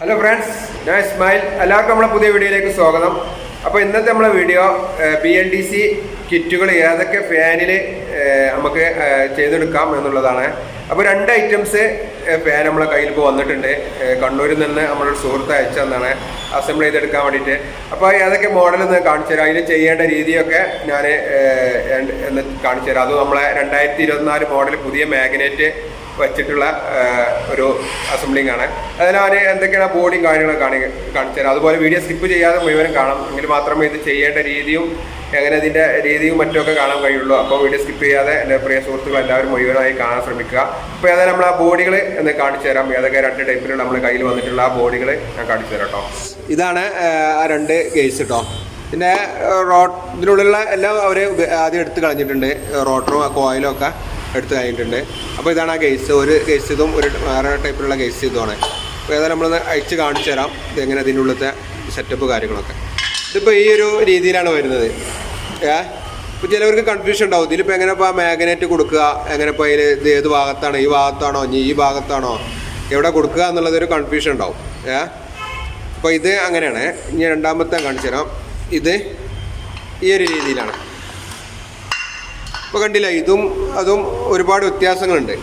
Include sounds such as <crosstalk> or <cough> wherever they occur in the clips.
Hello friends ഞാൻ ഇസ്മായിൽ. എല്ലാവർക്കും നമ്മളെ പുതിയ വീഡിയോയിലേക്ക് സ്വാഗതം. അപ്പോൾ ഇന്നത്തെ നമ്മളെ video B N D C കിറ്റുകൾ ഏതൊക്കെ ഫാനിൽ നമുക്ക് ചെയ്തെടുക്കാം എന്നുള്ളതാണ്. അപ്പോൾ രണ്ട് ഐറ്റംസ് ഫാൻ നമ്മളെ കയ്യിൽ ഇപ്പോൾ വന്നിട്ടുണ്ട്. കണ്ണൂരിൽ നിന്ന് നമ്മളൊരു സുഹൃത്ത് അയച്ചതെന്നാണ് അസംബിൾ ചെയ്തെടുക്കാൻ വേണ്ടിയിട്ട്. അപ്പോൾ ഏതൊക്കെ മോഡൽ എന്ന് കാണിച്ചു തരാം. അതിന് ചെയ്യേണ്ട രീതിയൊക്കെ ഞാൻ എന്ന് കാണിച്ചു തരാം. അത് നമ്മളെ രണ്ടായിരത്തി ഇരുപത്തിനാല് മോഡൽ പുതിയ മാഗ്നറ്റ് വെച്ചിട്ടുള്ള ഒരു അസംബ്ലിങ് ആണ്. അതിലാണ് എന്തൊക്കെയാണ് ബോർഡിങ് കാര്യങ്ങളും കാണി കാണിച്ചു തരാം. അതുപോലെ വീഡിയോ സ്കിപ്പ് ചെയ്യാതെ മുഴുവനും കാണാം. എങ്കിൽ മാത്രമേ ഇത് ചെയ്യേണ്ട രീതിയും എങ്ങനെ ഇതിന്റെ രീതിയും മറ്റുമൊക്കെ കാണാൻ കഴിയുള്ളൂ. അപ്പോൾ വീഡിയോ സ്കിപ്പ് ചെയ്യാതെ എന്റെ പ്രിയ സുഹൃത്തുക്കൾ എല്ലാവരും മുഴുവനായി കാണാൻ ശ്രമിക്കുക. അപ്പോൾ ഏതായാലും നമ്മൾ ആ ബോഡികൾ എന്ന് കാണിച്ചു തരാം. ഏതൊക്കെ രണ്ട് ടൈപ്പിലുള്ള നമ്മൾ കയ്യിൽ വന്നിട്ടുള്ള ആ ബോഡികൾ ഞാൻ കാണിച്ചു തരാം കേട്ടോ. ഇതാണ് ആ രണ്ട് കേസ് കേട്ടോ പിന്നെ റോ ഇതിനുള്ളിലുള്ള എല്ലാം അവർ ആദ്യം എടുത്ത് കളഞ്ഞിട്ടുണ്ട്. റോട്ടറും കോയിലും ഒക്കെ. എടുത്ത് കഴിഞ്ഞിട്ടുണ്ട്. അപ്പോൾ ഇതാണ് ആ കേസ് ഒരു കേസ് ഇതും ഒരു വേറെ ടൈപ്പിലുള്ള കേസ് ഇതുമാണ്. അപ്പോൾ ഏതായാലും നമ്മളൊന്ന് അയച്ച് കാണിച്ചു തരാം ഇതെങ്ങനെ ഇതിന്റെ ഉള്ളിലത്തെ സെറ്റപ്പ് കാര്യങ്ങളൊക്കെ. ഇതിപ്പോൾ ഈ ഒരു രീതിയിലാണ് വരുന്നത്. ഏ? ഇപ്പോൾ ചിലവർക്ക് കൺഫ്യൂഷൻ ഉണ്ടാവും. ഇതിലിപ്പോൾ എങ്ങനെ ഇപ്പോൾ മാഗ്നറ്റ് കൊടുക്കുക? എങ്ങനെ ഇപ്പോൾ അതിൽ ഇത് ഏത് ഭാഗത്താണോ? ഈ ഭാഗത്താണോ? ഇനി ഈ ഭാഗത്താണോ? എവിടെ കൊടുക്കുക എന്നുള്ളതൊരു കൺഫ്യൂഷൻ ഉണ്ടാവും. ഏ? അപ്പോൾ ഇത് അങ്ങനെയാണ്. ഇനി രണ്ടാമത്തെ കാണിച്ചു തരാം. ഇത് ഈ ഒരു രീതിയിലാണ്. ഇപ്പോൾ കണ്ടില്ല ഇതും അതും ഒരുപാട് വ്യത്യാസങ്ങളുണ്ട്.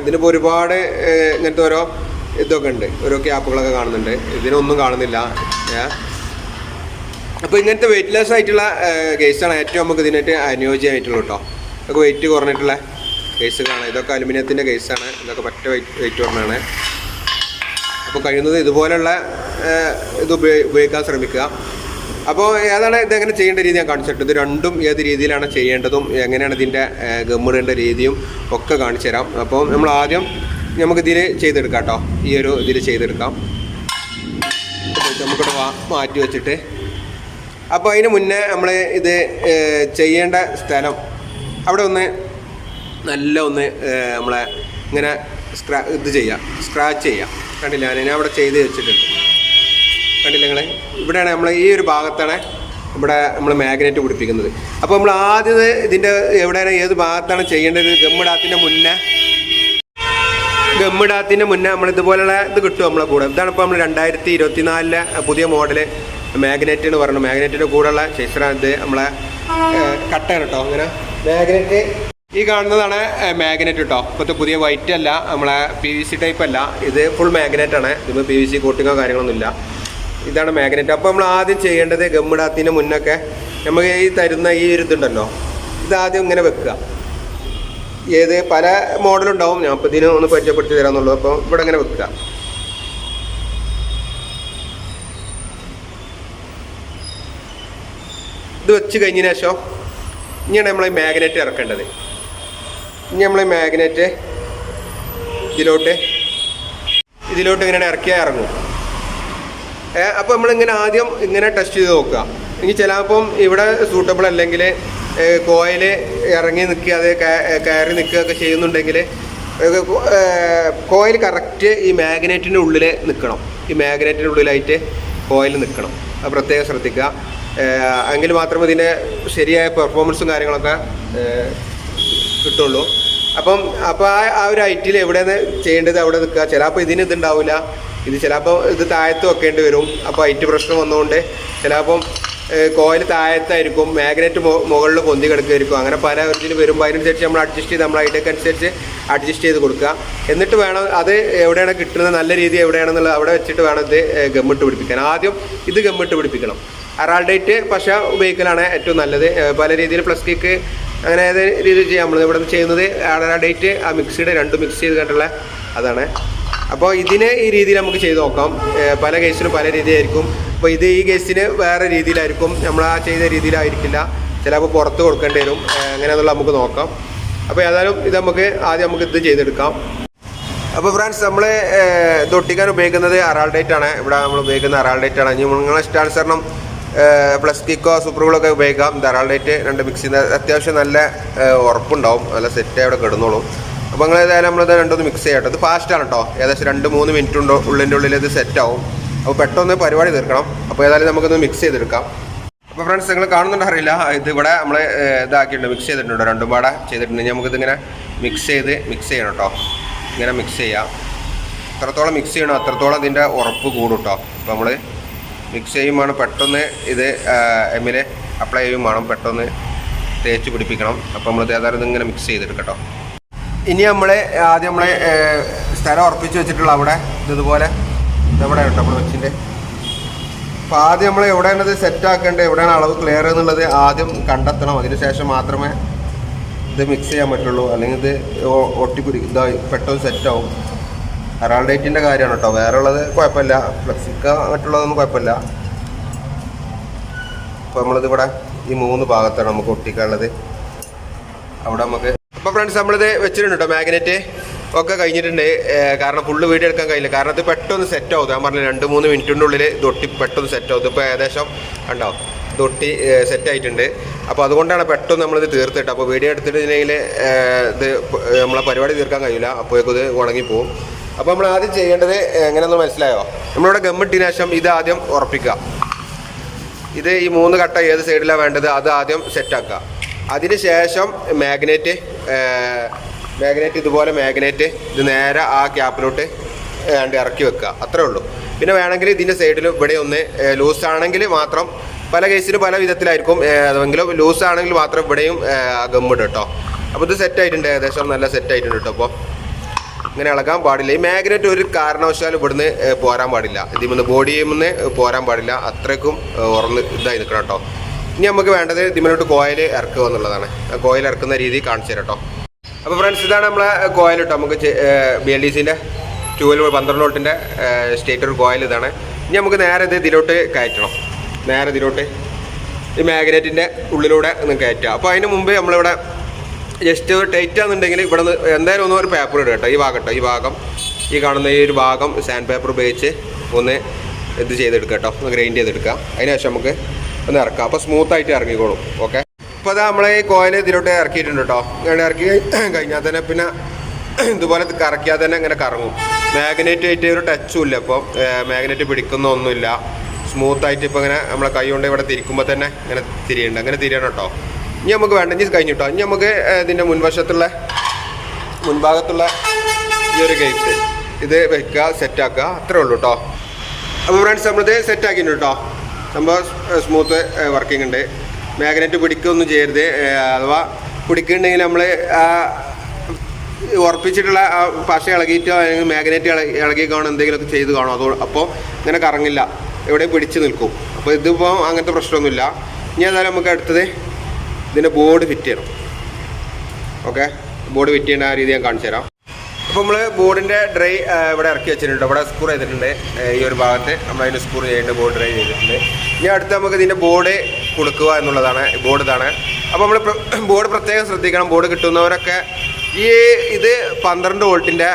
ഇതിനിപ്പോൾ ഒരുപാട് ഇങ്ങനത്തെ ഓരോ ഇതൊക്കെ ഉണ്ട്. ഓരോ ക്യാപ്പുകളൊക്കെ കാണുന്നുണ്ട്. ഇതിനൊന്നും കാണുന്നില്ല. അപ്പോൾ ഇങ്ങനത്തെ വെയിറ്റ് ലെസ് ആയിട്ടുള്ള കേസാണ് ഏറ്റവും നമുക്ക് ഇതിനായിട്ട് അനുയോജ്യമായിട്ടുള്ളൂ കേട്ടോ. ഇതൊക്കെ വെയിറ്റ് കുറഞ്ഞിട്ടുള്ള കേസുകളാണ്. ഇതൊക്കെ അലുമിനിയത്തിന്റെ കേസാണ്. ഇതൊക്കെ പറ്റ വെയിറ്റ് വെയിറ്റ് കുറഞ്ഞാണ് അപ്പോൾ കഴിയുന്നത് ഇതുപോലുള്ള ഇത് ഉപയോഗിക്കാൻ ശ്രമിക്കുക. അപ്പോൾ ഏതാണ് ഇതെങ്ങനെ ചെയ്യേണ്ട രീതി ഞാൻ കാണിച്ചിട്ടുണ്ട്. ഇത് രണ്ടും ഏത് രീതിയിലാണ് ചെയ്യേണ്ടതും എങ്ങനെയാണ് ഇതിന്റെ ഗമ്മിടേണ്ട രീതിയും ഒക്കെ കാണിച്ചു തരാം. അപ്പോൾ നമ്മൾ ആദ്യം നമുക്കിതിൽ ചെയ്തെടുക്കാം കേട്ടോ ഈ ഒരു ഇതിൽ ചെയ്തെടുക്കാം. നമുക്കിവിടെ മാറ്റി വെച്ചിട്ട്. അപ്പോൾ അതിന് മുന്നേ നമ്മൾ ഇത് ചെയ്യേണ്ട സ്ഥലം അവിടെ ഒന്ന് നല്ല ഒന്ന് നമ്മളെ ഇങ്ങനെ സ്ക്രാ ഇത് ചെയ്യാം. സ്ക്രാച്ച് ചെയ്യാം. കണ്ടില്ല? ഞാൻ അവിടെ ചെയ്ത് വെച്ചിട്ടുണ്ട്. കണ്ടില്ല നിങ്ങളെ? ഇവിടെയാണ് നമ്മൾ ഈ ഒരു ഭാഗത്താണ് ഇവിടെ നമ്മൾ മാഗ്നറ്റ് പിടിപ്പിക്കുന്നത്. അപ്പോൾ നമ്മൾ ആദ്യം ഇത് ഇതിന്റെ എവിടെയാണ് ഏത് ഭാഗത്താണ് ചെയ്യേണ്ടത്? ഗമ്മിടാത്തിന്റെ മുന്നേ ഗമ്മിടാത്തിന്റെ മുന്നേ നമ്മൾ ഇതുപോലുള്ള ഇത് കിട്ടും നമ്മളെ കൂടെ. ഇതാണ് ഇപ്പോൾ നമ്മൾ രണ്ടായിരത്തി ഇരുപത്തിനാലിലെ പുതിയ മോഡൽ മാഗ്നറ്റ് എന്ന് പറഞ്ഞു മാഗ്നറ്റിന്റെ കൂടെയുള്ള ശേഷമാണ് ഇത് നമ്മളെ കട്ടയാണ് കേട്ടോ അങ്ങനെ മാഗ്നറ്റ് ഈ കാണുന്നതാണ് മാഗ്നറ്റ് കേട്ടോ ഇപ്പോഴത്തെ പുതിയ വൈറ്റ് അല്ല നമ്മളെ പി വി സി ടൈപ്പ് അല്ല. ഇത് ഫുൾ മാഗ്നറ്റ് ആണ്. ഇതിപ്പോൾ പി വി സി കോട്ടിങ്ങോ കാര്യങ്ങളൊന്നുമില്ല. ഇതാണ് മാഗ്നറ്റ് അപ്പോൾ നമ്മൾ ആദ്യം ചെയ്യേണ്ടത് ഗമ്മിടാത്തിന് മുന്നൊക്കെ നമുക്ക് ഈ തരുന്ന ഈ ഒരു ഇതുണ്ടല്ലോ. ഇത് ആദ്യം ഇങ്ങനെ വെക്കുക. ഏത് പല മോഡലുണ്ടാവും ഞാൻ അപ്പോൾ ഇതിന് ഒന്ന് പരിചയപ്പെടുത്തി തരാമെന്നുള്ളൂ അപ്പോൾ ഇവിടെ ഇങ്ങനെ വെക്കുക. ഇത് വെച്ച് കഴിഞ്ഞതിന് ശേഷം ഇനിയാണ് നമ്മൾ ഈ മാഗ്നറ്റ് ഇറക്കേണ്ടത്. ഇനി നമ്മൾ ഈ മാഗ്നറ്റ് ഇതിലോട്ട് ഇതിലോട്ട് ഇങ്ങനെ ഇറക്കിയാൽ ഇറങ്ങും. അപ്പോൾ നമ്മളിങ്ങനെ ആദ്യം ഇങ്ങനെ ടെസ്റ്റ് ചെയ്ത് നോക്കുക. ഇനി ചിലപ്പം ഇവിടെ സൂട്ടബിൾ അല്ലെങ്കിൽ കോയിൽ ഇറങ്ങി നിൽക്കാതെ കയറി നിൽക്കുകയൊക്കെ ചെയ്യുന്നുണ്ടെങ്കിൽ കോയിൽ കറക്റ്റ് ഈ മാഗ്നറ്റിന്റെ ഉള്ളിൽ നിൽക്കണം. ഈ മാഗ്നറ്റിന്റെ ഉള്ളിലായിട്ട് കോയിൽ നിൽക്കണം. അത് പ്രത്യേകം ശ്രദ്ധിക്കുക. എങ്കിൽ മാത്രമേ ഇതിന്റെ ശരിയായ പെർഫോമൻസും കാര്യങ്ങളൊക്കെ കിട്ടുള്ളൂ. അപ്പം അപ്പോൾ ആ ആ ഒരു ഐറ്റിൽ എവിടെയാണ് ചെയ്യേണ്ടത് അവിടെ നിൽക്കുക. ചിലപ്പോൾ ഇതിന് ഇതുണ്ടാവില്ല. ഇത് ചിലപ്പോൾ ഇത് താഴത്ത് വെക്കേണ്ടി വരും. അപ്പോൾ ഐറ്റ് പ്രശ്നം വന്നുകൊണ്ട് ചിലപ്പം കോയിൽ താഴത്തായിരിക്കും മാഗ്നറ്റ് മുകളിൽ പൊന്തി കിടക്കുമായിരിക്കും അങ്ങനെ പല ഇതിന് വരുമ്പോൾ അതിനനുസരിച്ച് നമ്മൾ അഡ്ജസ്റ്റ് ചെയ്ത് നമ്മൾ ഐഡിയക്ക് അനുസരിച്ച് അഡ്ജസ്റ്റ് ചെയ്ത് കൊടുക്കുക. എന്നിട്ട് വേണം അത് എവിടെയാണ് കിട്ടുന്നത് നല്ല രീതി എവിടെയാണെന്നുള്ളത് അവിടെ വെച്ചിട്ട് വേണം ഇത് ഗമ്മിട്ട് പിടിപ്പിക്കാൻ. ആദ്യം ഇത് ഗമ്മിട്ട് പിടിപ്പിക്കണം. അറാൾഡേറ്റ് പക്ഷേ ഉപയോഗിക്കലാണ് ഏറ്റവും നല്ലത്. പല രീതിയിൽ പ്ലസ് പ്ലസ്റ്റിക് അങ്ങനെ ഏത് രീതിയിൽ ചെയ്യാം നമ്മൾ. ഇവിടെ ചെയ്യുന്നത് അറാൾഡേറ്റ് ആ മിക്സിയുടെ രണ്ട് മിക്സ് ചെയ്ത് കണ്ടുള്ള അതാണ്. അപ്പോൾ ഇതിനെ ഈ രീതിയിൽ നമുക്ക് ചെയ്ത് നോക്കാം. പല കേസിനും പല രീതിയായിരിക്കും അപ്പോൾ ഇത് ഈ കേസിന് വേറെ രീതിയിലായിരിക്കും. നമ്മൾ ആ ചെയ്ത രീതിയിലായിരിക്കില്ല. ചിലപ്പോൾ പുറത്ത് കൊടുക്കേണ്ടി വരും. എങ്ങനെയാണെന്നുള്ള നമുക്ക് നോക്കാം. അപ്പോൾ ഏതായാലും ഇത് നമുക്ക് ആദ്യം നമുക്ക് ഇത് ചെയ്തെടുക്കാം. അപ്പോൾ ഫ്രണ്ട്സ് നമ്മൾ തൊട്ടിക്കാൻ ഉപയോഗിക്കുന്നത് അറാൾഡേറ്റ് ആണ്. ഇവിടെ നമ്മൾ ഉപയോഗിക്കുന്ന അറാൾഡേറ്റ് ആണ്. ഇനി നിങ്ങളെ ഇഷ്ടാനുസരണം പ്ലസ് കിക്കോ സൂപ്പറുകളൊക്കെ ഉപയോഗിക്കാം. ഇത് അറാൾഡേറ്റ് രണ്ട് മിക്സ് ചെയ്യുന്ന അത്യാവശ്യം നല്ല ഉറപ്പുണ്ടാവും. നല്ല സെറ്റ് അവിടെ കിടന്നോളും. അപ്പോൾ നിങ്ങൾ ഏതായാലും നമ്മളിത് രണ്ടൊന്ന് മിക്സ് ചെയ്യട്ടോ ഇത് ഫാസ്റ്റാണ് കേട്ടോ. ഏകദേശം രണ്ട് മൂന്ന് മിനിറ്റ് ഉണ്ടോ ഉള്ളിന്റെ ഉള്ളിൽ ഇത് സെറ്റ് ആവും. അപ്പോൾ പെട്ടെന്ന് പരിപാടി തീർക്കണം. അപ്പോൾ ഏതായാലും നമുക്കൊന്ന് മിക്സ് ചെയ്തെടുക്കാം. അപ്പോൾ ഫ്രണ്ട്സ് നിങ്ങൾ കാണുന്നുണ്ടോ അറിയില്ല. ഇത് ഇവിടെ നമ്മൾ ഇതാക്കിയിട്ടുണ്ട് മിക്സ് ചെയ്തിട്ടുണ്ട്. രണ്ടും പാടെ ചെയ്തിട്ടുണ്ട്. നമുക്കിതിങ്ങനെ മിക്സ് ചെയ്ത് മിക്സ് ചെയ്യണം കേട്ടോ. ഇങ്ങനെ മിക്സ് ചെയ്യാം. എത്രത്തോളം മിക്സ് ചെയ്യണോ അത്രത്തോളം ഇതിന്റെ ഉറപ്പ് കൂടും കേട്ടോ. അപ്പോൾ നമ്മൾ മിക്സ് ചെയ്യും വേണം. പെട്ടെന്ന് ഇത് എമ്മിൽ അപ്ലൈ ചെയ്യും വേണം. പെട്ടെന്ന് തേച്ച് പിടിപ്പിക്കണം. അപ്പോൾ നമ്മൾ ഏതായാലും ഇതിങ്ങനെ മിക്സ് ചെയ്തെടുക്കട്ടോ ഇനി നമ്മൾ ആദ്യം നമ്മളെ സ്ഥലം ഉറപ്പിച്ച് വെച്ചിട്ടുള്ള അവിടെ ഇതുപോലെ ഇതെവിടെ കേട്ടോ നമ്മൾ വെച്ചിന്റെ അപ്പോൾ ആദ്യം നമ്മൾ എവിടെയാണ് ഇത് സെറ്റ് ആക്കേണ്ടത് എവിടെയാണ് അളവ് ക്ലിയർ എന്നുള്ളത് ആദ്യം കണ്ടെത്തണം. അതിനുശേഷം മാത്രമേ ഇത് മിക്സ് ചെയ്യാൻ പറ്റുള്ളൂ. അല്ലെങ്കിൽ ഇത് ഒട്ടിപ്പിടി ഇതായി പെട്ടെന്ന് സെറ്റാവും അറാൾ ഡേറ്റിന്റെ കാര്യമാണ് കേട്ടോ. വേറെ ഉള്ളത് കുഴപ്പമില്ല. ഫ്ലെക്സിക്ക മറ്റുള്ളതൊന്നും കുഴപ്പമില്ല. അപ്പോൾ നമ്മളിതിവിടെ ഈ മൂന്ന് ഭാഗത്താണ് നമുക്ക് ഒട്ടിക്കാനുള്ളത്. അവിടെ നമുക്ക് അപ്പോൾ ഫ്രണ്ട്സ് നമ്മളിത് വെച്ചിട്ടുണ്ട് കേട്ടോ മാഗ്നറ്റ് ഒക്കെ കഴിഞ്ഞിട്ടുണ്ട്. കാരണം ഫുള്ള് വീഡിയോ എടുക്കാൻ കഴിയില്ല. കാരണം ഇത് പെട്ടെന്ന് സെറ്റ് ആവും. ഞാൻ പറഞ്ഞില്ല രണ്ട് മൂന്ന് മിനിറ്റിന്റെ ഉള്ളിൽ തൊട്ടി പെട്ടെന്ന് സെറ്റ് ആവും. ഇതിപ്പോൾ ഏകദേശം ഉണ്ടാവും തൊട്ടി സെറ്റ് ആയിട്ടുണ്ട്. അപ്പോൾ അതുകൊണ്ടാണ് പെട്ടെന്ന് നമ്മളിത് തീർത്തിട്ട്. അപ്പോൾ വീഡിയോ എടുത്തിട്ടുണ്ടെങ്കിൽ ഇത് നമ്മളെ പരിപാടി തീർക്കാൻ കഴിയില്ല. അപ്പോഴേക്കും ഇത് ഉണങ്ങിപ്പോവും അപ്പോൾ നമ്മൾ ആദ്യം ചെയ്യേണ്ടത് എങ്ങനെയൊന്ന് മനസ്സിലായോ? നമ്മളിവിടെ ഗമ്മിട്ടിന് ശേഷം ഇത് ആദ്യം ഉറപ്പിക്കുക. ഇത് ഈ മൂന്ന് കട്ട ഏത് സൈഡിലാണ് വേണ്ടത് അത് ആദ്യം സെറ്റാക്കുക അതിന് ശേഷം മാഗ്നറ്റ് മാഗ്നറ്റ് ഇതുപോലെ മാഗ്നറ്റ് ഇത് നേരെ ആ ക്യാപ്പിലോട്ട് ഏണ്ട് ഇറക്കി വെക്കുക. അത്രേ ഉള്ളൂ. പിന്നെ വേണമെങ്കിൽ ഇതിന്റെ സൈഡിൽ ഇവിടെ ഒന്ന് ലൂസ് ആണെങ്കിൽ മാത്രം പല കേസിലും പല വിധത്തിലായിരിക്കും അതെങ്കിലും ലൂസ് ആണെങ്കിൽ മാത്രം ഇവിടെയും ഗമ്മിടും കേട്ടോ അപ്പോൾ ഇത് സെറ്റ് ആയിട്ടുണ്ട്. ഏകദേശം നല്ല സെറ്റ് ആയിട്ടുണ്ട് കേട്ടോ അപ്പോൾ ഇങ്ങനെ ഇളകാൻ പാടില്ല. ഈ മാഗ്നറ്റ് ഒരു കാരണവശാലും ഇവിടുന്ന് പോരാൻ പാടില്ല. ഇതിൽ നിന്ന് ബോഡിയിൽ നിന്ന് പോരാൻ പാടില്ല. അത്രയ്ക്കും ഉറന്ന് ഇതായി നിൽക്കണം കേട്ടോ ഇനി നമുക്ക് വേണ്ടത് ഇതിമിലോട്ട് കോയിൽ ഇറക്കുക എന്നുള്ളതാണ്. കോയിൽ ഇറക്കുന്ന രീതി കാണിച്ചു തരട്ടോ അപ്പോൾ ഫ്രണ്ട്സ് ഇതാണ് നമ്മളെ കോയിൽ കേട്ടോ നമുക്ക് ബി എൽ ഡി സിന്റെ ട്വൽവ് പന്ത്രണ്ട് വോൾട്ടിന്റെ സ്റ്റേറ്റർ കോയിൽ ഇതാണ്. ഇനി നമുക്ക് നേരെ ഇത് ഇതിലോട്ട് കയറ്റണം. നേരെ ഇതിലോട്ട് ഈ മാഗ്നറ്റിന്റെ ഉള്ളിലൂടെ ഒന്ന് കയറ്റുക. അപ്പോൾ അതിന് മുമ്പ് നമ്മളിവിടെ ജസ്റ്റ് ടൈറ്റ് ആണെന്നുണ്ടെങ്കിൽ ഇവിടെ നിന്ന് എന്തായാലും ഒന്നും ഒരു പേപ്പർ ഇടുക കേട്ടോ ഈ ഭാഗം കേട്ടോ ഈ ഭാഗം ഈ കാണുന്ന ഈ ഒരു ഭാഗം സാൻഡ് പേപ്പർ ഉപയോഗിച്ച് ഒന്ന് ഇത് ചെയ്തെടുക്കുക കേട്ടോ ഒന്ന് ഗ്രൈൻഡ് ചെയ്തെടുക്കുക. അതിനുശേഷം നമുക്ക് ഒന്ന് ഇറക്കാം. അപ്പോൾ സ്മൂത്ത് ആയിട്ട് ഇറങ്ങിക്കോളും. ഓക്കെ ഇപ്പോൾ അത് നമ്മളെ ഈ കോയിൽ ഇതിലോട്ട് ഇറക്കിയിട്ടുണ്ട് കേട്ടോ ഇറക്കി <clears throat> കഴിഞ്ഞാൽ തന്നെ പിന്നെ <clears throat> ഇതുപോലെ കറക്കിയാൽ തന്നെ ഇങ്ങനെ കറങ്ങും. മാഗ്നറ്റ് ആയിട്ട് ഒരു ടച്ചും ഇല്ല ഇപ്പോൾ മാഗ്നറ്റ് പിടിക്കുന്ന ഒന്നുമില്ല സ്മൂത്ത് ആയിട്ട് ഇപ്പോൾ ഇങ്ങനെ നമ്മളെ കൈ കൊണ്ട് ഇവിടെ തിരിക്കുമ്പോൾ തന്നെ ഇങ്ങനെ തിരിയുണ്ട്. അങ്ങനെ തിരിയണം കേട്ടോ ഇനി നമുക്ക് വേണ്ടെങ്കിൽ കഴിഞ്ഞു കേട്ടോ ഇനി നമുക്ക് ഇതിന്റെ മുൻവശത്തുള്ള മുൻഭാഗത്തുള്ള ഈ ഒരു ഗേറ്റ് ഇത് വെക്കുക സെറ്റാക്കുക അത്രേ ഉള്ളൂ കേട്ടോ അപ്പോൾ ഫ്രണ്ട്സ് നമ്മളിത് സെറ്റ് ആക്കിയിട്ടുണ്ട് കേട്ടോ സംഭവം സ്മൂത്ത് വർക്കിംഗ് ഉണ്ട്. മാഗ്നറ്റ് പിടിക്കുകയൊന്നും ചെയ്യരുത് അഥവാ പിടിക്കുന്നുണ്ടെങ്കിൽ നമ്മൾ ആ ഉറപ്പിച്ചിട്ടുള്ള ആ പശ ഇളകിയിട്ടോ അല്ലെങ്കിൽ മാഗ്നറ്റ് ഇളകി ഇളകി കാണും എന്തെങ്കിലുമൊക്കെ ചെയ്ത് കാണും. അതോ അപ്പോൾ ഇങ്ങനെ കറങ്ങില്ല. എവിടെയും പിടിച്ച് നിൽക്കും. അപ്പോൾ ഇതിപ്പോൾ അങ്ങനത്തെ പ്രശ്നമൊന്നുമില്ല. ഇനി ഏതായാലും നമുക്ക് അടുത്തത് ഇതിന്റെ ബോർഡ് ഫിറ്റ് ചെയ്യണം. ഓക്കെ ബോർഡ് ഫിറ്റ് ചെയ്യുന്ന ആ രീതി ഞാൻ കാണിച്ചു തരാം അപ്പോൾ നമ്മൾ ബോർഡിന്റെ ഡ്രൈ ഇവിടെ ഇറക്കി വെച്ചിട്ടുണ്ട്. ഇവിടെ സ്കൂർ ചെയ്തിട്ടുണ്ട്. ഈ ഒരു ഭാഗത്ത് നമ്മൾ അതിന് സ്കൂർ ചെയ്തിട്ട് ബോർഡ് ഡ്രൈ ചെയ്തിട്ടുണ്ട്. ഇനി അടുത്ത് നമുക്ക് ഇതിന്റെ ബോർഡ് കൊടുക്കുക എന്നുള്ളതാണ് ബോർഡ് ഇതാണ്. അപ്പോൾ നമ്മൾ ബോർഡ് പ്രത്യേകം ശ്രദ്ധിക്കണം. ബോർഡ് കിട്ടുന്നവരൊക്കെ ഈ ഇത് പന്ത്രണ്ട് വോൾട്ടിന്റെ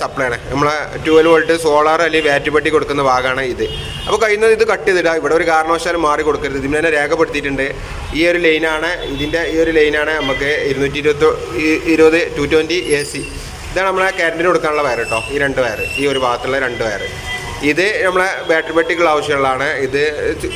സപ്ലൈ ആണ്. നമ്മളെ ട്വൽവ് വോൾട്ട് സോളാർ അല്ലെങ്കിൽ ബാറ്ററി പെട്ടി കൊടുക്കുന്ന ഭാഗമാണ് ഇത്. അപ്പോൾ കഴിയുന്നത് ഇത് കട്ട് ചെയ്തിടുക ഇവിടെ ഒരു കാരണവശാലും മാറി കൊടുക്കരുത്. ഇതിന് തന്നെ രേഖപ്പെടുത്തിയിട്ടുണ്ട്. ഈ ഒരു ലൈനാണ് ഇതിന്റെ ഈ ഒരു ലൈനാണ് നമുക്ക് ഇരുന്നൂറ്റി ഇരുപത്തി ഇരുപത് ടു ട്വന്റി എ സി ഇതാണ് നമ്മളെ കറണ്ടിന് കൊടുക്കാനുള്ള വയർ കേട്ടോ ഈ രണ്ട് വയർ ഈ ഒരു ഭാഗത്തുള്ള രണ്ട് വയർ ഇത് നമ്മളെ ബാറ്ററി പെട്ടിക്കുള്ള ആവശ്യമുള്ളതാണ്. ഇത്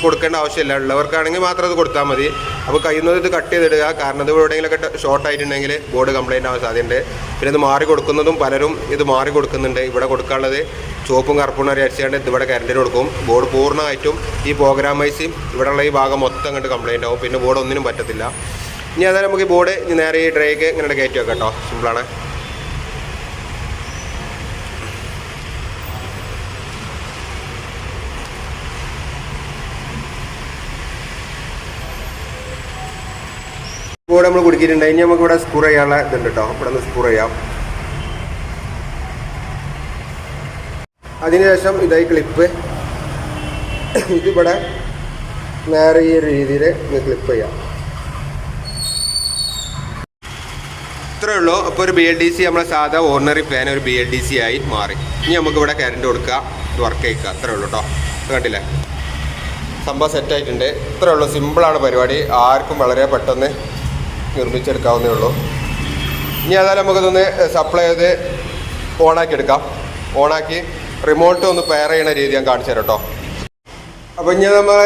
കൊടുക്കേണ്ട ആവശ്യമില്ല. ഉള്ളവർക്കാണെങ്കിൽ മാത്രം അത് കൊടുത്താൽ മതി. അപ്പോൾ കഴിയുന്നത് ഇത് കട്ട് ചെയ്തിടുക. കാരണം ഇത് എവിടെയെങ്കിലൊക്കെ ഷോർട്ട് ആയിട്ടുണ്ടെങ്കിൽ ബോർഡ് കംപ്ലൈന്റ് ആവാൻ സാധ്യതയുണ്ട്. പിന്നെ ഇത് മാറി കൊടുക്കുന്നതും പലരും ഇത് മാറി കൊടുക്കുന്നുണ്ട്. ഇവിടെ കൊടുക്കാനുള്ളത് ചുവപ്പും കറുപ്പും അരിച്ചാണ്ട് ഇത് ഇവിടെ കറണ്ടിന് കൊടുക്കും. ബോർഡ് പൂർണമായിട്ടും ഈ പ്രോഗ്രാം വൈസും ഇവിടെയുള്ള ഈ ഭാഗം മൊത്തം കണ്ട് കംപ്ലൈന്റ് ആവും. പിന്നെ ബോർഡ് ഒന്നിനും പറ്റത്തില്ല. ഇനി അതായത് നമുക്ക് ഈ ബോർഡ് നേരെ ഈ ഡ്രൈക്ക് ഇങ്ങനെ കയറ്റി വെക്കാം കേട്ടോ സിമ്പിളാണ് ബോർഡ് നമ്മൾ കുടുക്കിയിട്ടുണ്ട്. ഇനി നമുക്ക് ഇവിടെ സ്ക്രൂ ചെയ്യാനുള്ള ഇതുണ്ട് കേട്ടോ ഇവിടെ നിന്ന് സ്ക്രൂ ചെയ്യാം അതിനുശേഷം ഇതായി ക്ലിപ്പ് ഇതിവിടെ നേരെ ഈ രീതിയിൽ ക്ലിപ്പ് ചെയ്യാം. ഇത്രേ ഉള്ളൂ. അപ്പോൾ ഒരു ബി എൽ ഡി സി നമ്മളെ സാധാ ഓർഡിനറി ഫാൻ ഒരു ബി എൽ ഡി സി ആയി മാറി. ഇനി നമുക്ക് ഇവിടെ കറണ്ട് കൊടുക്കുക വർക്ക് ചെയ്യിക്കുക. അത്രേ ഉള്ളൂ കേട്ടോ കണ്ടില്ലേ? സംഭവം സെറ്റ് ആയിട്ടുണ്ട്. ഇത്രേ ഉള്ളൂ. സിമ്പിളാണ് പരിപാടി. ആർക്കും വളരെ പെട്ടെന്ന് നിർമ്മിച്ചെടുക്കാവുന്നേ ഉള്ളൂ. ഇനി ഏതായാലും നമുക്കിതൊന്ന് സപ്ലൈ ചെയ്ത് ഓണാക്കി എടുക്കാം ഓണാക്കി റിമോട്ട് ഒന്ന് പെയർ ചെയ്യുന്ന രീതി ഞാൻ കാണിച്ചു തരാം കേട്ടോ. അപ്പോൾ ഇനി നമ്മൾ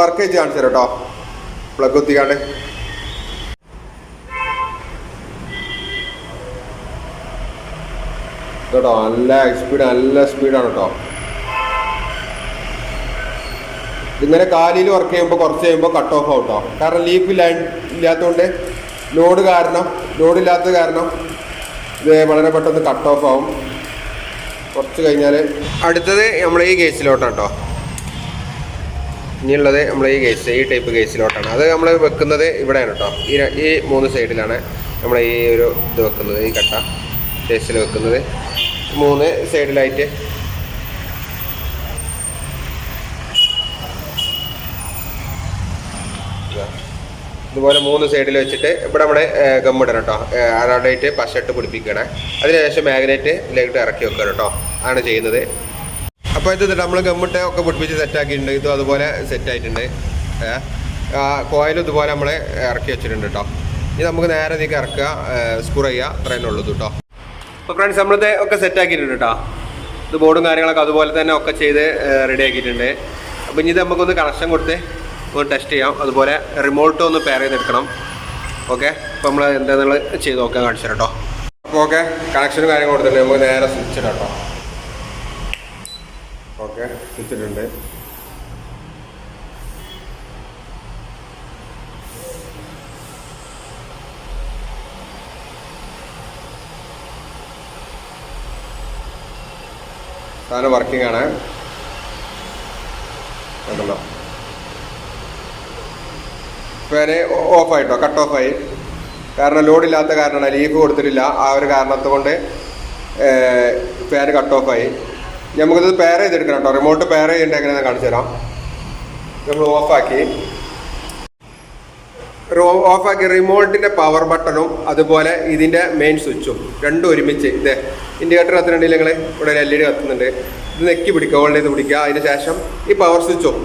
വർക്ക് ചെയ്ത് കാണിച്ചു തരാം കേട്ടോ. പ്ലഗ് കുത്തിക്കാണ്ട്. കേട്ടോ നല്ല സ്പീഡ് നല്ല സ്പീഡാണ് കേട്ടോ. ഇങ്ങനെ കാലിൽ വർക്ക് ചെയ്യുമ്പോൾ കുറച്ച് കഴിയുമ്പോൾ കട്ട് ഓഫ് ആവും കേട്ടോ. കാരണം ലീഫ് ഇല്ലാത്തതുകൊണ്ട് ലോഡ് കാരണം ലോഡ് ഇല്ലാത്തത് കാരണം ഇത് വളരെ പെട്ടെന്ന് കട്ട് ഓഫ് ആവും. കുറച്ച് കഴിഞ്ഞാൽ അടുത്തത് നമ്മൾ ഈ കേസിലോട്ടാണ് കേട്ടോ ഇനിയുള്ളത് നമ്മൾ ഈ കേസ് ഈ ടൈപ്പ് കേസിലോട്ടാണ് അത് നമ്മൾ വെക്കുന്നത് ഇവിടെയാണ് കേട്ടോ ഈ ഈ മൂന്ന് സൈഡിലാണ് നമ്മൾ ഈ ഒരു ഇത് വെക്കുന്നത് ഈ കട്ട കേസിൽ വെക്കുന്നത്. മൂന്ന് സൈഡിലായിട്ട് ഇതാ. ഇതുപോലെ മൂന്ന് സൈഡിൽ വെച്ചിട്ട് ഇവിടെ നമ്മുടെ ഗമ്മിടണം കേട്ടോ അതായിട്ട് പശട്ട് പിടിപ്പിക്കണം അതിനുശേഷം മാഗ്നറ്റ് ഇതിലേക്ക് ഇറക്കി വെക്കണം കേട്ടോ ആണ് ചെയ്യുന്നത്. അപ്പോൾ ഇത് നമ്മൾ ഗമ്മിട്ട് ഒക്കെ പിടിപ്പിച്ച് സെറ്റാക്കിയിട്ടുണ്ട് ഇതും അതുപോലെ സെറ്റായിട്ടുണ്ട് കോയിലും ഇതുപോലെ നമ്മൾ ഇറക്കി വെച്ചിട്ടുണ്ട് കേട്ടോ ഇനി നമുക്ക് നേരെ നീക്കി ഇറക്കുക. സ്ക്രൂ ചെയ്യുക. അത്രയും ഉള്ളൂ കേട്ടോ അപ്പോൾ ഫ്രണ്ട്സ് നമ്മളിത് ഒക്കെ സെറ്റാക്കിയിട്ടുണ്ട് കേട്ടോ ഇത് ബോർഡും കാര്യങ്ങളൊക്കെ അതുപോലെ തന്നെ ഒക്കെ ചെയ്ത് റെഡി ആക്കിയിട്ടുണ്ട്. അപ്പോൾ ഇനി ഇത് നമുക്കൊന്ന് കണക്ഷൻ കൊടുത്ത് ഒന്ന് ടെസ്റ്റ് ചെയ്യാം. അതുപോലെ റിമോട്ട് ഒന്ന് പെയർ ചെയ്തെടുക്കണം. ഓക്കെ അപ്പോൾ നമ്മൾ എന്താണെന്നുള്ളത് ചെയ്ത് നോക്കാൻ കാണിച്ചു കേട്ടോ അപ്പോൾ ഓക്കെ കണക്ഷനും കാര്യങ്ങളും കൊടുത്തിട്ടുണ്ട്. നമുക്ക് നേരെ സ്വിച്ച് ഇടാം കേട്ടോ ഓക്കെ സ്വിച്ച് ഇട്ടിട്ടുണ്ട്. സാധനം വർക്കിംഗ് ആണ്. കണ്ടല്ലോ. ഫാന് ഓഫ് ആയിട്ടോ കട്ട് ഓഫ് ആയി. കാരണം ലോഡില്ലാത്ത കാരണമാണ് ലീഫ് കൊടുത്തിട്ടില്ല. ആ ഒരു കാരണത്തെ കൊണ്ട് ഫാന് കട്ട് ഓഫ് ആയി. നമുക്കിത് പെയർ ചെയ്തെടുക്കണം കേട്ടോ. റിമോട്ട് പേർ ചെയ്യേണ്ട എങ്ങനെയാണെന്ന് കാണിച്ചു തരാം. നമ്മൾ ഓഫാക്കി ഓഫാക്കി റിമോട്ടിന്റെ പവർ ബട്ടണും അതുപോലെ ഇതിന്റെ മെയിൻ സ്വിച്ചും രണ്ടും ഒരുമിച്ച്. ഇതേ ഇൻഡിക്കേറ്റർ കത്തുന്നുണ്ടെങ്കിൽ നിങ്ങൾ ഇവിടെ എൽ ഇ ഡി കത്തുന്നുണ്ട്. ഇത് നെക്കി പിടിക്കുക ഹോൾഡ് ചെയ്ത് പിടിക്കുക. അതിന് ശേഷം ഈ പവർ സ്വിച്ചും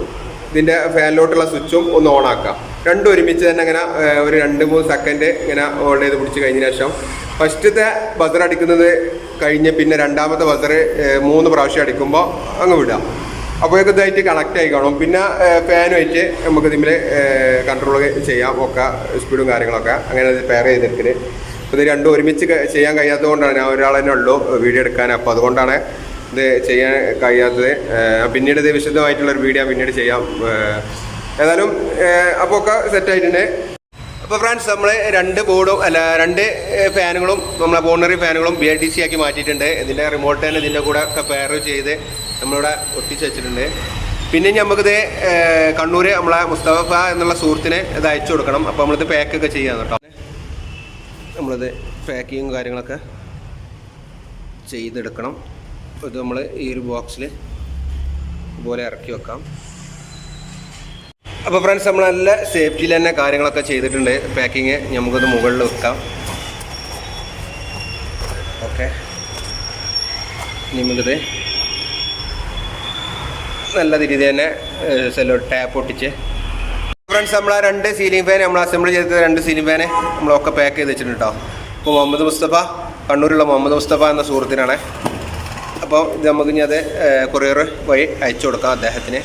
ഇതിന്റെ ഫാനിലോട്ടുള്ള സ്വിച്ചും ഒന്ന് ഓൺ ആക്കാം. രണ്ടും ഒരുമിച്ച് തന്നെ ഇങ്ങനെ ഒരു രണ്ട് മൂന്ന് സെക്കൻഡ് ഇങ്ങനെ ഹോൾഡ് ചെയ്ത് പിടിച്ച് കഴിഞ്ഞ ശേഷം ഫസ്റ്റത്തെ ബസർ അടിക്കുന്നത് കഴിഞ്ഞ് പിന്നെ രണ്ടാമത്തെ ബസർ മൂന്ന് പ്രാവശ്യം അടിക്കുമ്പോൾ അങ്ങ് വിടുക അപ്പോഴേക്കും ഇതായിട്ട് കണക്റ്റ് ആയി കാണും. പിന്നെ ഫാനുമായിട്ട് നമുക്ക് ഇതിൽ കൺട്രോൾ ചെയ്യാം ഒക്കെ സ്പീഡും കാര്യങ്ങളൊക്കെ. അങ്ങനെ പെയർ ചെയ്തെടുക്കൽ. അപ്പോൾ ഇത് രണ്ടും ഒരുമിച്ച് ചെയ്യാൻ കഴിയാത്തത് കൊണ്ടാണ് ഞാൻ ഒരാളെന്നെ ഉള്ളൂ വീഡിയോ എടുക്കാൻ. അപ്പോൾ അതുകൊണ്ടാണ് ഇത് ചെയ്യാൻ കഴിയാത്തത്. പിന്നീട് ഇത് വിശദമായിട്ടുള്ളൊരു വീഡിയോ പിന്നീട് ചെയ്യാം. ഏതായാലും അപ്പോൾ ഒക്കെ സെറ്റായിട്ടുണ്ട് അപ്പോൾ ഫ്രണ്ട്സ് നമ്മൾ രണ്ട് ബോർഡും അല്ല രണ്ട് ഫാനുകളും നമ്മളെ ബോണറി ഫാനുകളും ബി ഐ ടി സി ആക്കി മാറ്റിയിട്ടുണ്ട്. ഇതിന്റെ റിമോട്ട് തന്നെ ഇതിന്റെ കൂടെ ഒക്കെ പെയർ ചെയ്ത് നമ്മളിവിടെ ഒട്ടിച്ച് വെച്ചിട്ടുണ്ട്. പിന്നെ നമുക്കിത് കണ്ണൂർ നമ്മളെ മുസ്തഫ എന്നുള്ള സുഹൃത്തിന് ഇത് അയച്ചു കൊടുക്കണം. അപ്പോൾ നമ്മളിത് പാക്കൊക്കെ ചെയ്യാം കേട്ടോ. നമ്മളിത് പാക്കിങ്ങും കാര്യങ്ങളൊക്കെ ചെയ്തെടുക്കണം. ഇത് നമ്മൾ ഈ ഒരു ബോക്സിൽ ഇതുപോലെ ഇറക്കി വെക്കാം. അപ്പോൾ ഫ്രണ്ട്സ് നമ്മൾ നല്ല സേഫ്റ്റിയിൽ തന്നെ കാര്യങ്ങളൊക്കെ ചെയ്തിട്ടുണ്ട്. പാക്കിങ് നമുക്കത് മുകളിൽ വെക്കാം. ഓക്കെ. നമുക്കിത് നല്ല രീതി തന്നെ സെല്ലോ ടാപ്പ് ഒട്ടിച്ച് ഫ്രണ്ട്സ് നമ്മൾ ആ രണ്ട് സീലിംഗ് ഫാൻ നമ്മൾ അസംബിൾ ചെയ്ത രണ്ട് സീലിംഗ് ഫാന് നമ്മളൊക്കെ പാക്ക് ചെയ്ത് വെച്ചിട്ടുണ്ട് കേട്ടോ അപ്പോൾ മുഹമ്മദ് മുസ്തഫ കണ്ണൂരുള്ള മുഹമ്മദ് മുസ്തഫ എന്ന സുഹൃത്തിനാണ് അപ്പോൾ ഇത് നമുക്ക് ഇനി അത് കൊറിയർ വഴി അയച്ചു കൊടുക്കാം അദ്ദേഹത്തിന്.